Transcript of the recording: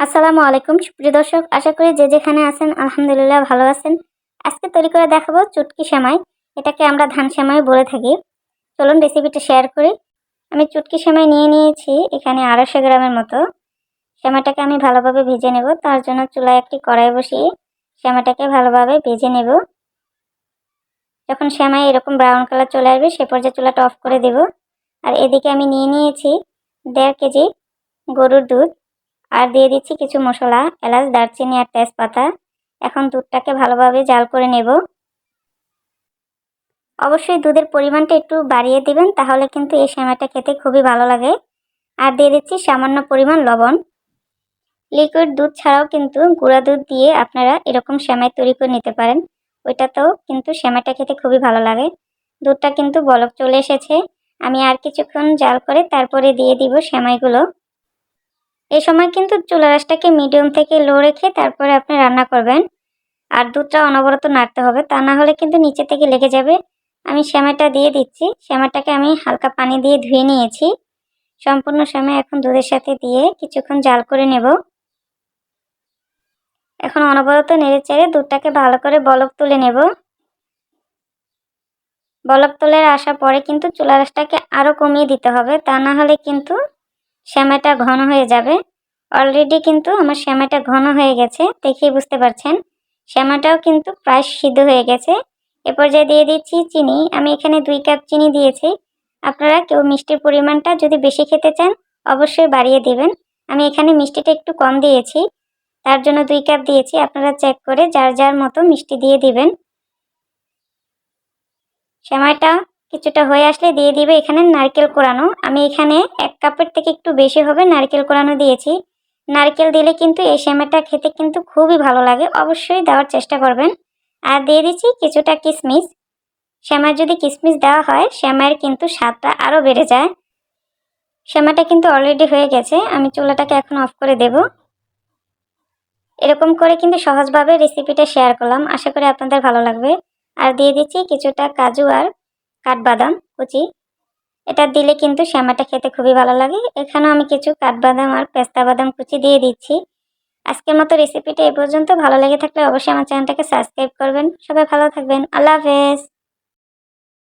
আসসালামু আলাইকুম। সুপ্রিয় দর্শক, আশা করি যে যেখানে আছেন, আলহামদুলিল্লাহ ভালো আছেন। আজকে তৈরি করে দেখাবো চুটকি সেমাই। এটাকে আমরা ধান সেমাই বলে থাকি। চলুন রেসিপিটা শেয়ার করি। আমি চুটকি সেমাই নিয়ে নিয়েছি এখানে আড়াইশো গ্রামের মতো। সেমাইটাকে আমি ভালোভাবে ভেজে নেব। তার জন্য চুলায় একটি কড়াই বসিয়ে সেমাইটাকে ভালোভাবে ভেজে নেব। যখন সেমাই এরকম ব্রাউন কালার চলে আসবে, সে পর্যায়ে চুলাটা অফ করে দেব। আর এদিকে আমি নিয়ে নিয়েছি দেড় কেজি গরুর দুধ। আর দিয়ে দিচ্ছি কিছু মশলা, এলাচ, দারচিনি আর তেজপাতা। এখন দুধটাকে ভালোভাবে জাল করে নেব। অবশ্যই দুধের পরিমাণটা একটু বাড়িয়ে দিবেন, তাহলে কিন্তু এই সেমাইটা খেতে খুবই ভালো লাগে। আর দিয়ে দিচ্ছি সামান্য পরিমাণ লবণ। লিকুইড দুধ ছাড়াও কিন্তু গুঁড়া দুধ দিয়ে আপনারা এরকম সেমাই তৈরি করে নিতে পারেন। ওইটাতেও কিন্তু সেমাইটা খেতে খুবই ভালো লাগে। দুধটা কিন্তু বলক চলে এসেছে। আমি আর কিছুক্ষণ জাল করে তারপরে দিয়ে দিব সেমাইগুলো। এই সময় কিন্তু চুলা রাসটাকে মিডিয়াম থেকে লো রেখে তারপরে আপনি রান্না করবেন। আর দুধটা অনবরত নাড়তে হবে, তা না হলে কিন্তু নিচে থেকে লেগে যাবে। আমি শ্যামাটা দিয়ে দিচ্ছি। শ্যামাটাকে আমি হালকা পানি দিয়ে ধুয়ে নিয়েছি। সম্পূর্ণ শ্যামা এখন দুধের সাথে দিয়ে কিছুক্ষণ জাল করে নেব। এখন অনবরত নেড়ে চেড়ে দুধটাকে ভালো করে বলক তুলে নেব। বলক তুলে আসার পরে কিন্তু চুলা রাসটাকে আরও কমিয়ে দিতে হবে, তা না হলে কিন্তু শ্যামাটা ঘন হয়ে যাবে। অলরেডি কিন্তু আমার শ্যামাটা ঘন হয়ে গেছে, দেখেই বুঝতে পারছেন। শ্যামাটাও কিন্তু প্রায় সিদ্ধ হয়ে গেছে। এ পর্যায়ে দিয়ে দিচ্ছি চিনি। আমি এখানে দুই কাপ চিনি দিয়েছি। আপনারা কেউ মিষ্টির পরিমাণটা যদি বেশি খেতে চান, অবশ্যই বাড়িয়ে দেবেন। আমি এখানে মিষ্টিটা একটু কম দিয়েছি। তার জন্য দুই কাপ দিয়েছি। আপনারা চেক করে যার যার মতো মিষ্টি দিয়ে দিবেন। সেমাইটা কিছুটা হয়ে আসলে দিয়ে দিবে এখানে নারকেল কোরানো। আমি এখানে এক কাপের থেকে একটু বেশি হবে নারকেল কোরানো দিয়েছি। নারকেল দিলে কিন্তু এই সেমাইটা খেতে কিন্তু খুবই ভালো লাগে। অবশ্যই দেওয়ার চেষ্টা করবেন। আর দিয়ে দিচ্ছি কিছুটা কিশমিশ শ্যামায় যদি কিশমিশ দেওয়া হয় শ্যামায়ের কিন্তু স্বাদটা আরও বেড়ে যায়। শ্যামাটা কিন্তু অলরেডি হয়ে গেছে। আমি চুলাটাকে এখন অফ করে দেব। এরকম করে কিন্তু সহজভাবে রেসিপিটা শেয়ার করলাম। আশা করি আপনাদের ভালো লাগবে। আর দিয়ে দিচ্ছি কিছুটা কাজু আর কাঠবাদাম, কুচি। এটা দিলে কিন্তু শ্যামাটা খেতে খুবই ভালো লাগে। এখানেও আমি কিছু কাঠবাদাম আর পেস্তা বাদাম, কুচি দিয়ে দিচ্ছি। আজকের মতো রেসিপিটা এ পর্যন্ত। ভালো লেগে থাকলে অবশ্যই আমার চ্যানেলটাকে সাবস্ক্রাইব করবেন। সবাই ভালো থাকবেন। আল্লাহ হাফেজ।